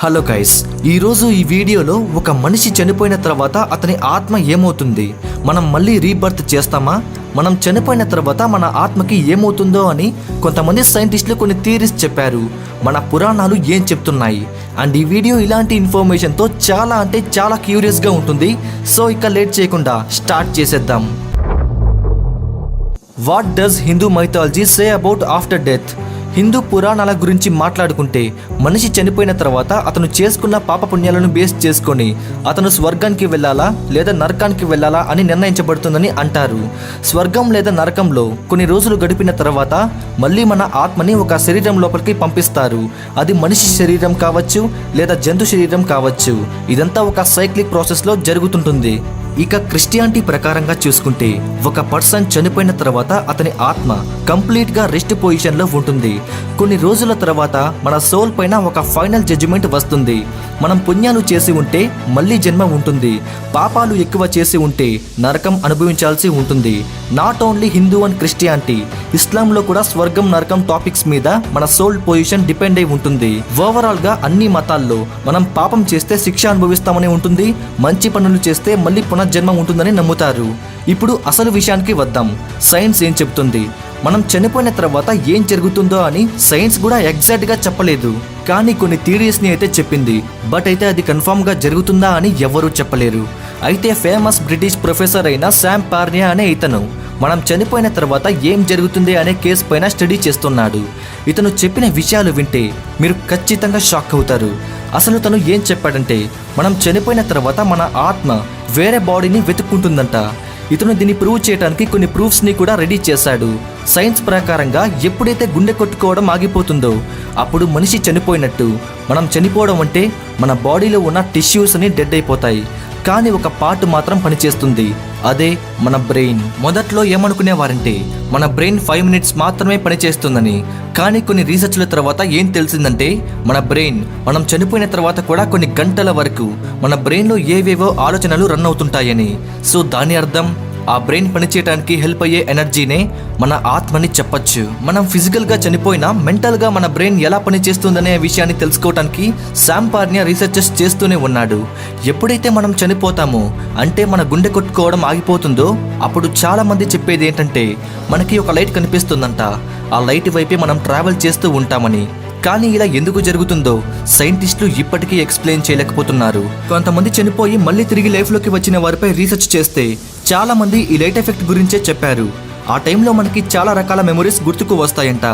Hello guys ఈరోజు ఈ వీడియోలో ఒక మనిషి చనిపోయిన తర్వాత అతని ఆత్మ ఏమవుతుంది? మనం మళ్ళీ రీబర్త్ చేస్తామా? మనం చనిపోయిన తర్వాత మన ఆత్మకి ఏమవుతుందో అని కొంతమంది సైంటిస్టులు కొన్ని థీరీస్ చెప్పారు. మన పురాణాలు ఏం చెప్తున్నాయి? అండ్ ఈ వీడియో ఇలాంటి ఇన్ఫర్మేషన్తో చాలా అంటే చాలా క్యూరియస్గా ఉంటుంది. సో ఇక లేట్ చేయకుండా స్టార్ట్ చేసేద్దాం. What does Hindu mythology say about after death? Hindu పురాణాల గురించి మాట్లాడుకుంటే మనిషి చనిపోయిన తర్వాత అతను చేసుకున్న పాపపుణ్యాలను బేస్ చేసుకొని అతను స్వర్గానికి వెళ్ళాలా లేదా నరకానికి వెళ్ళాలా అని నిర్ణయించబడుతుందని అంటారు. స్వర్గం లేదా నరకంలో కొన్ని రోజులు గడిపిన తర్వాత మళ్ళీ మన ఆత్మని ఒక శరీరం లోపలికి పంపిస్తారు. అది మనిషి శరీరం కావచ్చు లేదా జంతు శరీరం కావచ్చు. ఇదంతా ఒక సైక్లిక్ ప్రాసెస్లో జరుగుతుంటుంది. ఇక క్రిస్టియానిటీ ప్రకారంగా చూసుకుంటే ఒక పర్సన్ చనిపోయిన తర్వాత అతని ఆత్మ కంప్లీట్గా రెస్ట్ పొజిషన్లో ఉంటుంది. కొన్ని రోజుల తర్వాత మన సోల్ పైన ఒక ఫైనల్ జడ్జిమెంట్ వస్తుంది. మనం పుణ్యాలు చేసి ఉంటే మళ్ళీ జన్మ ఉంటుంది. పాపాలు ఎక్కువ చేసి ఉంటే నరకం అనుభవించాల్సి ఉంటుంది. Not only Hindu and Christianity ఇస్లాంలో కూడా స్వర్గం నరకం టాపిక్స్ మీద మన సోల్ పొజిషన్ డిపెండ్ అయి ఉంటుంది. ఓవరాల్గా అన్ని మతాల్లో మనం పాపం చేస్తే శిక్ష అనుభవిస్తామని ఉంటుంది మంచి పనులు చేస్తే మళ్ళీ పునర్జన్మ ఉంటుందని నమ్ముతారు. ఇప్పుడు అసలు విషయానికి వద్దాం. సైన్స్ ఏం చెప్తుంది మనం చనిపోయిన తర్వాత ఏం జరుగుతుందో అని సైన్స్ కూడా ఎగ్జాక్ట్గా చెప్పలేదు. కానీ కొన్ని థియరీస్ని అయితే చెప్పింది. బట్ అయితే అది కన్ఫర్మ్గా జరుగుతుందా అని ఎవరూ చెప్పలేరు. అయితే ఫేమస్ బ్రిటిష్ ప్రొఫెసర్ అయిన శామ్ పార్నియా అనే ఇతను మనం చనిపోయిన తర్వాత ఏం జరుగుతుంది అనే కేసు పైన స్టడీ చేస్తున్నాడు. ఇతను చెప్పిన విషయాలు వింటే మీరు ఖచ్చితంగా షాక్ అవుతారు. అసలు తను ఏం చెప్పాడంటే మనం చనిపోయిన తర్వాత మన ఆత్మ వేరే బాడీని వెతుక్కుంటుందంట. ఇతను దీన్ని ప్రూవ్ చేయడానికి కొన్ని ప్రూఫ్స్ని కూడా రెడీ చేశాడు. సైన్స్ ప్రకారంగా ఎప్పుడైతే గుండె కొట్టుకోవడం ఆగిపోతుందో అప్పుడు మనిషి చనిపోయినట్టు. మనం చనిపోవడం అంటే మన బాడీలో ఉన్న టిష్యూస్ అని డెడ్ అయిపోతాయి. కానీ ఒక పార్ట్ మాత్రం పనిచేస్తుంది. అదే మన బ్రెయిన్. మొదట్లో ఏమనుకునేవారంటే మన బ్రెయిన్ ఫైవ్ మినిట్స్ మాత్రమే పనిచేస్తుందని. కానీ కొన్ని రీసెర్చ్ల తర్వాత ఏం తెలిసిందంటే మన బ్రెయిన్ మనం చనిపోయిన తర్వాత కూడా కొన్ని గంటల వరకు మన బ్రెయిన్లో ఏవేవో ఆలోచనలు రన్ అవుతుంటాయని. సో దాని అర్థం? ఆ బ్రెయిన్ పనిచేయడానికి హెల్ప్ అయ్యే ఎనర్జీనే మన ఆత్మని చెప్పచ్చు. మనం ఫిజికల్గా చనిపోయినా మెంటల్గా మన బ్రెయిన్ ఎలా పనిచేస్తుందనే విషయాన్ని తెలుసుకోవడానికి శాంపార్నియా రీసెర్చెస్ చేస్తూనే ఉన్నాడు. ఎప్పుడైతే మనం చనిపోతామో అంటే మన గుండె కొట్టుకోవడం ఆగిపోతుందో అప్పుడు చాలామంది చెప్పేది ఏంటంటే మనకి ఒక లైట్ కనిపిస్తుందంట. ఆ లైట్ వైపే మనం ట్రావెల్ చేస్తూ ఉంటామని. కానీ ఇలా ఎందుకు జరుగుతుందో సైంటిస్టులు ఇప్పటికీ ఎక్స్ప్లెయిన్ చేయలేకపోతున్నారు. కొంతమంది చనిపోయి మళ్ళీ తిరిగి లైఫ్లోకి వచ్చిన వారిపై రీసెర్చ్ చేస్తే చాలా మంది ఈ లైట్ ఎఫెక్ట్ గురించే చెప్పారు. ఆ టైంలో మనకి చాలా రకాల మెమరీస్ గుర్తుకు వస్తాయంట.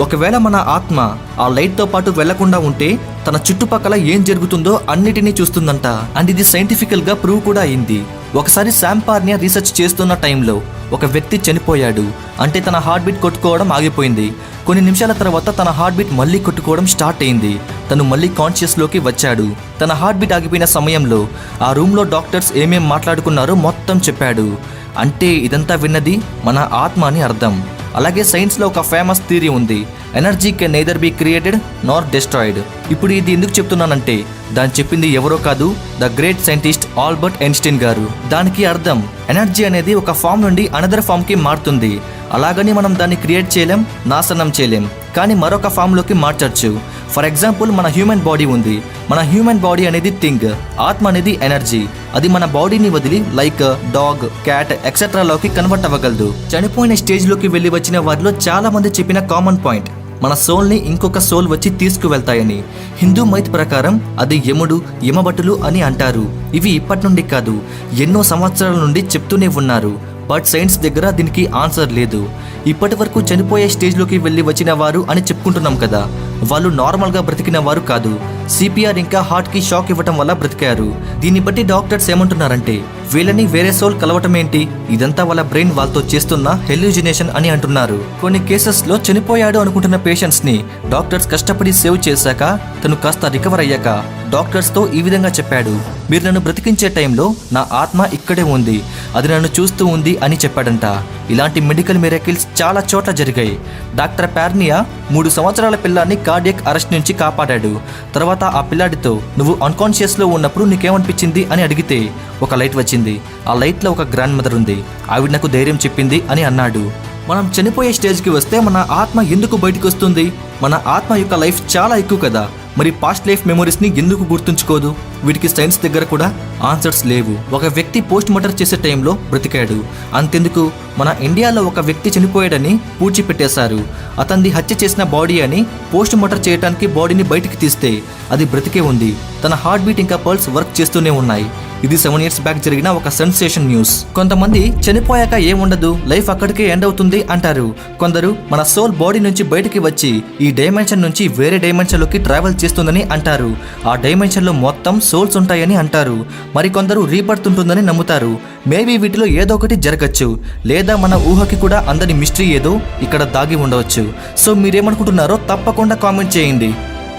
ఒకవేళ మన ఆత్మ ఆ లైట్తో పాటు వెళ్ళకుండా ఉంటే తన చుట్టుపక్కల ఏం జరుగుతుందో అన్నిటినీ చూస్తుందంట. అండ్ ఇది సైంటిఫికల్గా ప్రూవ్ కూడా అయింది. ఒకసారి శాంపార్నియా రీసెర్చ్ చేస్తున్న టైంలో ఒక వ్యక్తి చనిపోయాడు. అంటే తన హార్ట్ బీట్ కొట్టుకోవడం ఆగిపోయింది. కొన్ని నిమిషాల తర్వాత తన హార్ట్ బీట్ మళ్ళీ కొట్టుకోవడం స్టార్ట్ అయింది. తను మళ్ళీ కాన్షియస్లోకి వచ్చాడు. తన హార్ట్ బీట్ ఆగిపోయిన సమయంలో ఆ రూమ్లో డాక్టర్స్ ఏమేం మాట్లాడుకున్నారో మొత్తం చెప్పాడు. అంటే ఇదంతా విన్నది మన ఆత్మ అని అర్థం. అలాగే సైన్స్లో ఒక ఫేమస్ థియరీ ఉంది. Energy can neither be created nor destroyed ఇప్పుడు ఇది ఎందుకు చెప్తున్నానంటే దాని చెప్పింది ఎవరో కాదు the great scientist Albert Einstein గారు. దానికి అర్థం ఎనర్జీ అనేది ఒక ఫామ్ నుండి అనదర్ ఫామ్కి మారుతుంది. అలాగని మనం దాన్ని క్రియేట్ చేయలేం నాశనం చేయలేం. కానీ మరొక ఫామ్లోకి మార్చచ్చు. ఫర్ ఎగ్జాంపుల్ మన హ్యూమన్ బాడీ ఉంది. మన హ్యూమన్ బాడీ అనేది థింగ్ ఆత్మ అనేది ఎనర్జీ. అది మన బాడీని వదిలి లైక్ డాగ్ క్యాట్ ఎక్సెట్రాలోకి కన్వర్ట్ అవ్వగలదు. చనిపోయిన స్టేజ్లోకి వెళ్ళి వచ్చిన వారిలో చాలా మంది చెప్పిన కామన్ పాయింట్ మన సోల్ని ఇంకొక సోల్ వచ్చి తీసుకువెళ్తాయని. హిందూ మైత్ ప్రకారం అది యముడు యమభటులు అని అంటారు. ఇవి ఇప్పటి నుండి కాదు ఎన్నో సంవత్సరాల నుండి చెప్తూనే ఉన్నారు. బట్ సైన్స్ దగ్గర దీనికి ఆన్సర్ లేదు. ఇప్పటి వరకు చనిపోయే స్టేజ్లోకి వెళ్ళి వచ్చిన వారు అని చెప్పుకుంటున్నాం కదా. వాళ్ళు నార్మల్గా బ్రతికిన వారు కాదు. సిపిఆర్ ఇంకా హార్ట్కి షాక్ ఇవ్వటం వల్ల బ్రతికారు. దీన్ని బట్టి డాక్టర్స్ ఏమంటున్నారంటే వీళ్ళని వేరే సోల్ కలవటం ఏంటి? ఇదంతా వాళ్ళ బ్రెయిన్ వాళ్ళతో చేస్తున్న హెల్యూజినేషన్ అని అంటున్నారు. కొన్ని కేసెస్లో చనిపోయాడు అనుకుంటున్న పేషెంట్స్ని డాక్టర్స్ కష్టపడి సేవ్ చేశాక తను కాస్త రికవర్ అయ్యాక డాక్టర్స్తో ఈ విధంగా చెప్పాడు మీరు నన్ను బ్రతికించే టైంలో నా ఆత్మ ఇక్కడే ఉంది. అది నన్ను చూస్తూ ఉంది అని చెప్పాడంట. ఇలాంటి మెడికల్ మిరకిల్స్ చాలా చోట్ల జరిగాయి. డాక్టర్ పార్నియా మూడు సంవత్సరాల పిల్లాన్ని కార్డియక్ అరెస్ట్ నుంచి కాపాడాడు. తర్వాత ఆ పిల్లాడితో నువ్వు అన్కాన్షియస్లో ఉన్నప్పుడు నీకేమనిపించింది? అని అడిగితే ఒక లైట్ వచ్చింది. ఆ లైట్లో ఒక గ్రాండ్ మదర్ ఉంది. ఆవిడ నాకు ధైర్యం చెప్పింది అని అన్నాడు. మనం చనిపోయే స్టేజ్కి వస్తే మన ఆత్మ ఎందుకు బయటకు వస్తుంది మన ఆత్మ యొక్క లైఫ్ చాలా ఎక్కువ కదా. మరి పాస్ట్ లైఫ్ మెమరీస్ని ఎందుకు గుర్తుంచుకోదు? వీటికి సైన్స్ దగ్గర కూడా ఆన్సర్స్ లేవు. ఒక వ్యక్తి పోస్ట్ మార్టం చేసే టైంలో బ్రతికాడు. అంతెందుకు? మన ఇండియాలో ఒక వ్యక్తి చనిపోయాడని పూడ్చిపెట్టేశారు. అతన్ని హత్య చేసిన బాడీ అని పోస్ట్ మార్టం చేయడానికి బాడీని బయటికి తీస్తే అది బ్రతికే ఉంది. తన హార్ట్ బీట్ ఇంకా పల్స్ వర్క్ చేస్తూనే ఉన్నాయి. ఇది సెవెన్ ఇయర్స్ బ్యాక్ జరిగిన ఒక సెన్సేషన్ న్యూస్ కొంతమంది చనిపోయాక ఏముండదు లైఫ్ అక్కడికే ఎండ్ అవుతుంది అంటారు. కొందరు మన సోల్ బాడీ నుంచి బయటికి వచ్చి ఈ డైమెన్షన్ నుంచి వేరే డైమెన్షన్లోకి ట్రావెల్ చేస్తుందని అంటారు. ఆ డైమెన్షన్లో మొత్తం సోల్స్ ఉంటాయని అంటారు. మరి కొందరు రీబర్త్ ఉంటుందని నమ్ముతారు. మేబీ వీటిలో ఏదో ఒకటి జరగచ్చు. లేదా మన ఊహకి కూడా అందని మిస్టరీ ఏదో ఇక్కడ దాగి ఉండవచ్చు. సో మీరేమనుకుంటున్నారో తప్పకుండా కామెంట్ చేయండి.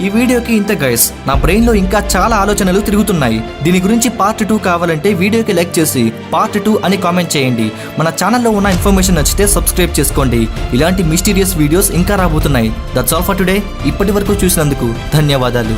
ఈ వీడియోకి ఇంత గైస్ నా బ్రెయిన్లో ఇంకా చాలా ఆలోచనలు తిరుగుతున్నాయి. దీని గురించి పార్ట్ టూ కావాలంటే వీడియోకి లైక్ చేసి పార్ట్ టూ అని కామెంట్ చేయండి. మన ఛానల్లో ఉన్న ఇన్ఫర్మేషన్ నచ్చితే సబ్స్క్రైబ్ చేసుకోండి. ఇలాంటి మిస్టీరియస్ వీడియోస్ ఇంకా రాబోతున్నాయి. దట్స్ ఆల్ ఫర్ టుడే ఇప్పటి వరకు చూసినందుకు ధన్యవాదాలు.